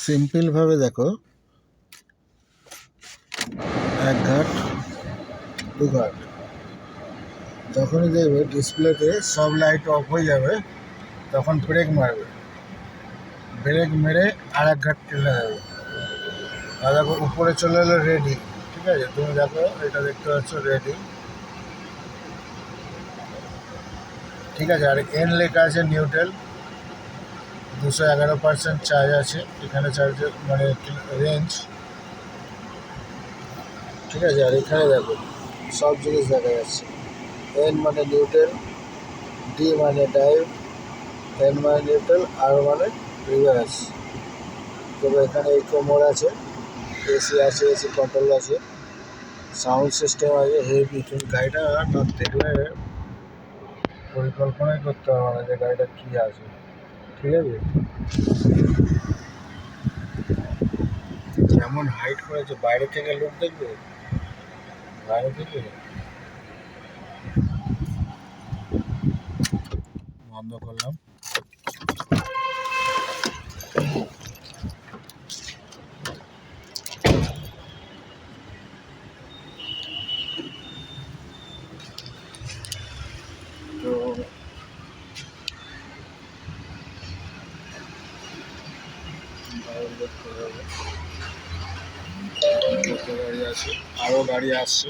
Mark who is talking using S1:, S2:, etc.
S1: সিম্পলভাবে দেখো। এক ঘাট, দু ঘাট। যখনই দেখবে ডিসপ্লেতে সব লাইট অফ হয়ে যাবে, তখন ব্রেক মারবে। ব্রেক মেরে আর এক ঘাট টেনে দেবে আর দেখো, উপরে চলে এলো রেডি ঠিক আছে? তুমি দেখো, এটা দেখতে পাচ্ছ রেডি ঠিক আছে? আর এন লেখা আছে নিউটেল দুশো এগারো পার্সেন্ট চার্জ আছে। এখানে চার্জের মানে রেঞ্জ ঠিক আছে? আর এখানে দেখো, সব জিনিস দেখা যাচ্ছে। এন মানে নিউট্রেল ডি মানে ডাইভ এন মানে নিউট্রেল আর মানে রিভার্স তবে এখানে ইকো মোড আছে। এসি আছে এসি কন্ট্রোল আছে। সাউন্ড সিস্টেম আছে হেভি তুমি গাড়িটা না দেখলে পরিকল্পনাই করতে হবে না যে গাড়িটা কী আছে। ঠিক আছে? কেমন হাইট করেছে? বাইরে থেকে লোক দেখবে? বাইরে থেকে? বন্ধ করলাম। বাইরে লোক করে হবে। আছে আরও গাড়ি আসছে